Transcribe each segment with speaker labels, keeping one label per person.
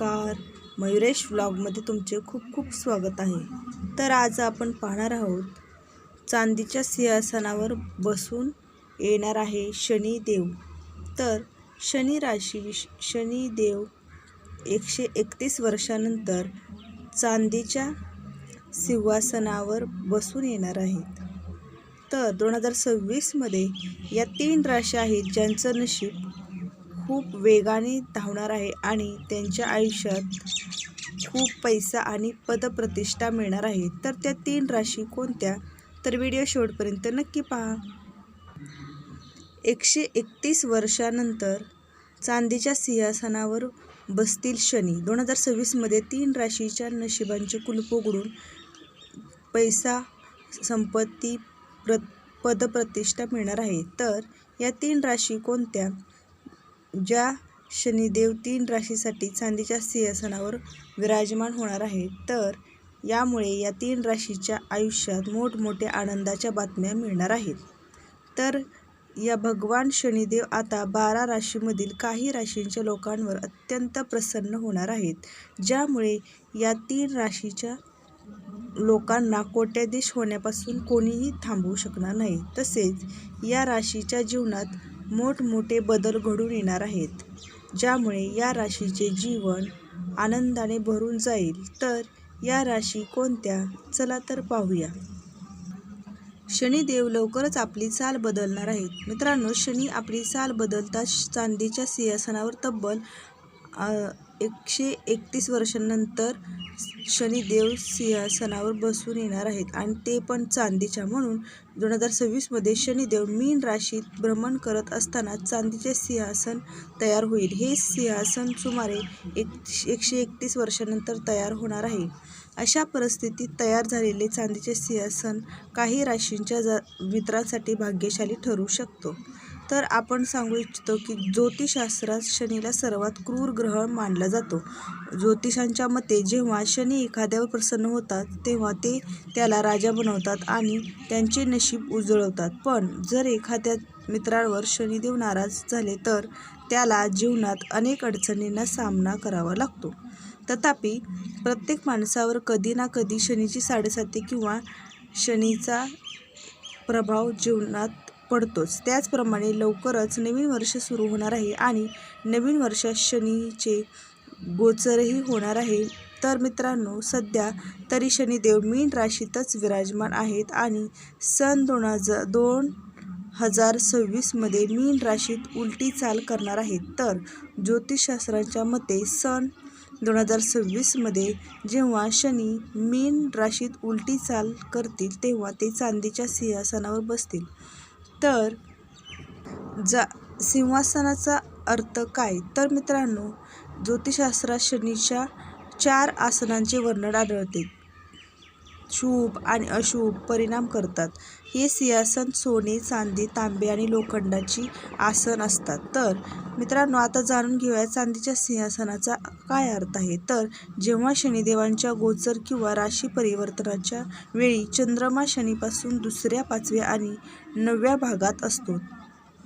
Speaker 1: नमस्कार. मयुरेश व्लॉगमध्ये तुमचे खूप खूप स्वागत आहे. तर आज आपण पाहणार आहोत चांदीच्या सिंहासनावर बसून येणार आहे शनिदेव. तर शनी राशी विश शनिदेव एकशे एकतीस वर्षानंतर चांदीच्या सिंहासनावर बसून येणार आहेत. तर दोन हजार सव्वीसमध्ये या तीन राशी आहेत ज्यांचं नशीब खूप वेगाने धावणार आहे आणि त्यांच्या आयुष्यात खूप पैसा आणि पदप्रतिष्ठा मिळणार आहे. तर त्या तीन राशी कोणत्या? तर व्हिडिओ शेवटपर्यंत नक्की पहा. एकशे एकतीस वर्षानंतर चांदीच्या सिंहासनावर बसतील शनी. दोन हजार सव्वीसमध्ये तीन राशीच्या नशिबांचे कुलप उघडून पैसा संपत्ती प्र पदप्रतिष्ठा मिळणार आहे. तर या तीन राशी कोणत्या? ज्या शनिदेव तीन राशीसाठी चांदीच्या सिंहासनावर विराजमान होणार आहे तर यामुळे या तीन राशीच्या आयुष्यात मोठमोठ्या आनंदाच्या बातम्या मिळणार आहेत. तर या भगवान शनिदेव आता बारा राशीमधील काही राशींच्या लोकांवर अत्यंत प्रसन्न होणार आहेत ज्यामुळे या तीन राशीच्या लोकांना कोट्याधीश होण्यापासून कोणीही थांबवू शकणार नाही. तसेच या राशीच्या जीवनात मोठमोठे बदल घडून येणार आहेत. ज्यामुळे या राशीचे जीवन आनंदाने भरून जाईल. तर या राशी कोणत्या? चला तर पाहूया. शनिदेव लवकरच आपली चाल बदलणार आहेत. मित्रांनो शनी आपली चाल बदलता चांदीच्या सिंहासनावर तब्बल एकशे एकतीस वर्षांनंतर शनिदेव सिंहासनावर बसून येणार आहेत आणि ते पण चांदीच्या. म्हणून दोन हजार सव्वीसमध्ये शनिदेव मीन राशीत भ्रमण करत असताना चांदीचे सिंहासन तयार होईल. हे सिंहासन सुमारे एक एकशे एकतीस वर्षानंतर तयार होणार आहे. अशा परिस्थितीत तयार झालेले चांदीचे सिंहासन काही राशींच्या ज मित्रांसाठी भाग्यशाली ठरू शकतो. तर आपण सांगू इच्छितो की ज्योतिषशास्त्रात शनीला सर्वात क्रूर ग्रह मानला जातो. ज्योतिषांच्या मते जेव्हा शनी एखाद्यावर प्रसन्न होतात तेव्हा ते त्याला राजा बनवतात आणि त्यांचे नशीब उजळवतात. पण जर एखाद्या मित्रावर शनिदेव नाराज झाले तर त्याला जीवनात अनेक अडचणींना सामना करावा लागतो. तथापि प्रत्येक माणसावर कधी ना कधी शनीची साडेसाती किंवा शनीचा प्रभाव जीवनात पडतोच. त्याचप्रमाणे लवकरच नवीन वर्ष सुरू होणार आहे आणि नवीन वर्षात शनीचे गोचरही होणार आहे. तर मित्रांनो सध्या तरी शनिदेव मीन राशीतच विराजमान आहेत आणि सन दोन हजार दोन हजार सव्वीसमध्ये मीन राशीत उलटी चाल करणार आहेत. तर ज्योतिषशास्त्राच्या मते सन दोन हजार सव्वीसमध्ये जेव्हा शनी मीन राशीत उलटी चाल करतील तेव्हा ते चांदीच्या सिंहासनावर बसतील. तर जा सिंहासनाचा अर्थ काय? तर मित्रांनो ज्योतिषशास्त्रात शनीच्या चार आसनांचे वर्णन आढळते. शुभ आणि अशुभ परिणाम करतात. हे सिंहासन सोने चांदी तांबे आणि लोखंडाची आसन असतात. तर मित्रांनो आता जाणून घेऊया चांदीच्या सिंहासनाचा काय अर्थ आहे. तर जेव्हा शनिदेवांच्या गोचर किंवा राशी परिवर्तनाच्या वेळी चंद्रमा शनीपासून दुसऱ्या पाचव्या आणि नवव्या भागात असतो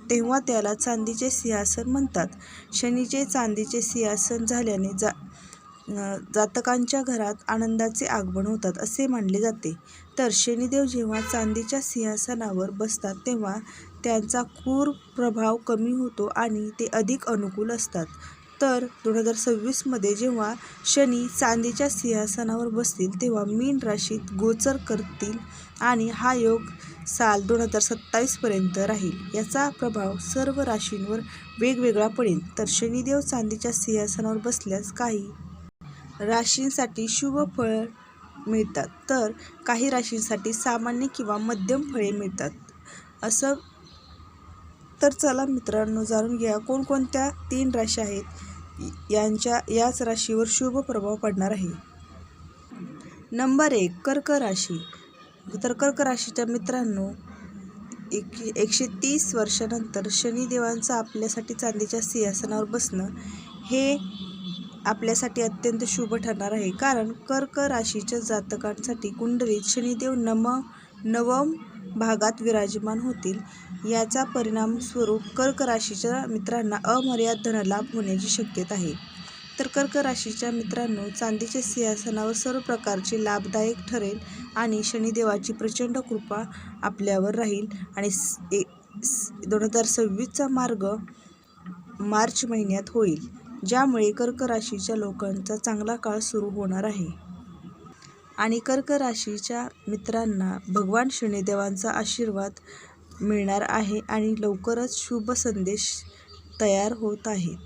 Speaker 1: तेव्हा त्याला चांदीचे सिंहासन म्हणतात. शनीचे चांदीचे सिंहासन झाल्याने जा जातकांच्या घरात आनंदाचे आगमन होतात असे मानले जाते. तर शनिदेव जेव्हा चांदीच्या सिंहासनावर बसतात तेव्हा त्यांचा क्रूर प्रभाव कमी होतो आणि ते अधिक अनुकूल असतात. तर दोन हजार सव्वीसमध्ये जेव्हा शनी चांदीच्या सिंहासनावर बसतील तेव्हा मीन राशीत गोचर करतील आणि हा योग साल दोन हजार सत्तावीसपर्यंत राहील. याचा प्रभाव सर्व राशींवर वेगवेगळा पडेल. तर शनिदेव चांदीच्या सिंहासनावर बसल्यास काही राशींसाठी शुभ फळ मिळतात. तर काही राशींसाठी सामान्य किंवा मध्यम फळे मिळतात. असं तर चला मित्रांनो जाणून घ्या कोणकोणत्या तीन राशी आहेत. यांच्या याच राशीवर शुभ प्रभाव पडणार आहे. नंबर एक कर्क राशी. तर कर्क राशीच्या मित्रांनो एक एकशे तीस वर्षानंतर शनिदेवांचं आपल्यासाठी चांदीच्या सिंहासनावर बसणं हे आपल्यासाठी अत्यंत शुभ ठरणार आहे. कारण कर्क राशीच्या जातकांसाठी कुंडलीत शनिदेव नम नवम भागात विराजमान होतील. याचा परिणाम स्वरूप कर्क राशीच्या मित्रांना अमर्याद धनलाभ होण्याची शक्यता आहे. तर कर्क राशीच्या मित्रांनो चांदीच्या सिंहासनावर सर्व प्रकारचे लाभदायक ठरेल आणि शनिदेवाची प्रचंड कृपा आपल्यावर राहील. आणि दोन हजार सव्वीसचा मार्ग मार्च महिन्यात होईल. ज्यामुळे कर्क राशीच्या लोकांचा चांगला काळ सुरू होणार आहे. आणि कर्क राशीच्या मित्रांना भगवान शनिदेवांचा आशीर्वाद मिळणार आहे आणि लवकरच शुभ संदेश तयार होत आहेत.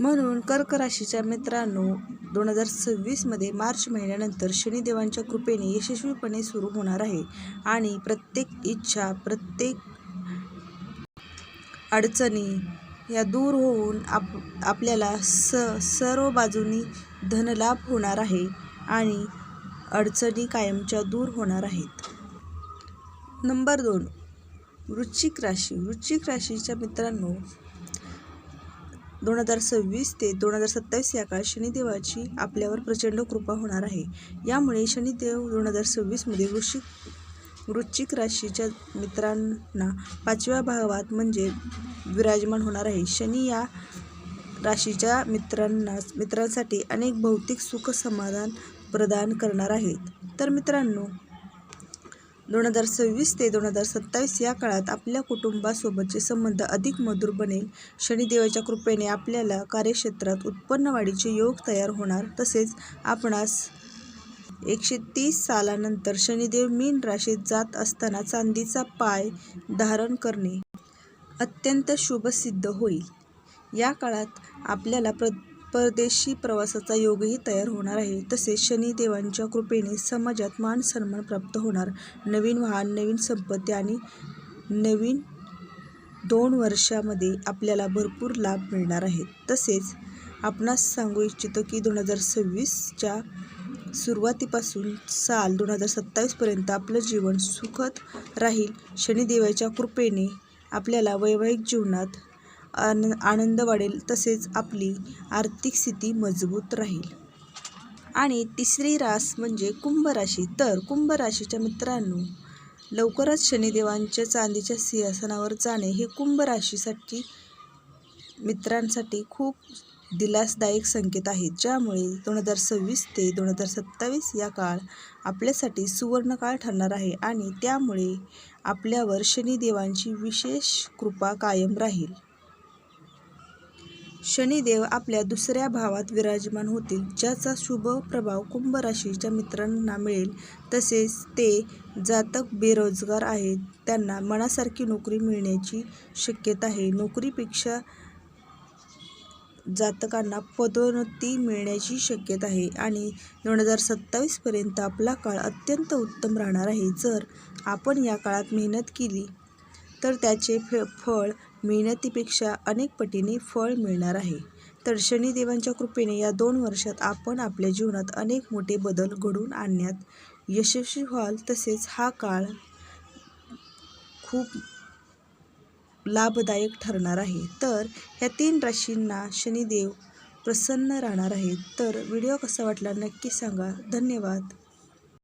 Speaker 1: म्हणून कर्क राशीच्या मित्रांनो दोन हजार सव्वीसमध्ये मार्च महिन्यानंतर शनिदेवांच्या कृपेने यशस्वीपणे सुरू होणार आहे आणि प्रत्येक इच्छा प्रत्येक अडचणी या दूर होऊन आप आपल्याला स सर्व बाजूनी धनलाभ होणार आहे आणि अडचणी कायमच्या दूर होणार आहेत. नंबर दोन. वृश्चिक राशी. वृश्चिक राशीच्या मित्रांनो दोन हजार सव्वीस ते दोन हजार सत्तावीस या काळात शनिदेवाची आपल्यावर प्रचंड कृपा होणार आहे. यामुळे शनिदेव दोन हजार सव्वीसमध्ये वृश्चिक वृश्चिक राशीच्या मित्रांना पाचव्या भावात म्हणजे विराजमान होणार आहे. शनी या राशीच्या मित्रांना मित्रांसाठी अनेक भौतिक सुख समाधान प्रदान करणार आहेत. तर मित्रांनो दोन हजार सव्वीस ते दोन हजार सत्तावीस या काळात आपल्या कुटुंबासोबतचे संबंध अधिक मधुर बनेल. शनिदेवाच्या कृपेने आपल्याला कार्यक्षेत्रात उत्पन्न वाढीचे योग तयार होणार. तसेच आपणास एकशे तीस सालानंतर शनिदेव मीन राशीत जात असताना चांदीचा पाय धारण करणे. अत्यंत शुभसिद्ध होईल. या काळात आपल्याला प्र परदेशी प्रवासाचा योगही तयार होणार आहे. तसेच शनिदेवांच्या कृपेने समाजात मान सन्मान प्राप्त होणार. नवीन वाहन नवीन संपत्ती आणि नवीन दोन वर्षामध्ये आपल्याला भरपूर लाभ मिळणार आहेत तसेच आपणास सांगू इच्छितो की दोन हजार सव्वीसच्या सुरुवातीपासून साल दोन हजार सत्तावीसपर्यंत आपलं जीवन सुखद राहील. शनिदेवाच्या कृपेने आपल्याला वैवाहिक जीवनात आन आनंद वाढेल तसेच आपली आर्थिक स्थिती मजबूत राहील. आणि तिसरी रास म्हणजे कुंभ राशी. तर कुंभ राशीच्या मित्रांनो लवकरच शनिदेवांच्या चांदीच्या सिंहासनावर जाणे हे कुंभ राशीसाठी मित्रांसाठी खूप दिलासदायक संकेत आहेत ज्यामुळे दोन हजार सव्वीस ते दोन हजार सत्तावीस या काळ आपल्यासाठी सुवर्णकाळ ठरणार आहे आणि त्यामुळे आपल्यावर शनिदेवांची विशेष कृपा कायम राहील. शनिदेव आपल्या दुसऱ्या भावात विराजमान होतील ज्याचा शुभ प्रभाव कुंभ राशीच्या मित्रांना मिळेल. तसेच ते जातक बेरोजगार आहेत त्यांना मनासारखी नोकरी मिळण्याची शक्यता आहे. नोकरीपेक्षा जातकांना पदोन्नती मिळण्याची शक्यता आहे आणि दोन हजार सत्तावीसपर्यंत आपला काळ अत्यंत उत्तम राहणार आहे. जर आपण या काळात मेहनत केली तर त्याचे फ फळ मेहनतीपेक्षा अनेक पटीने फळ मिळणार आहे. तर शनिदेवांच्या कृपेने या दोन वर्षात आपण आपल्या जीवनात अनेक मोठे बदल घडवून आणण्यात यशस्वी व्हाल. तसेच हा काळ खूप लाभदायक ठरणार आहे. तर ह्या तीन राशींना शनिदेव प्रसन्न राहणार आहेत. तर व्हिडिओ कसा वाटला नक्की सांगा. धन्यवाद.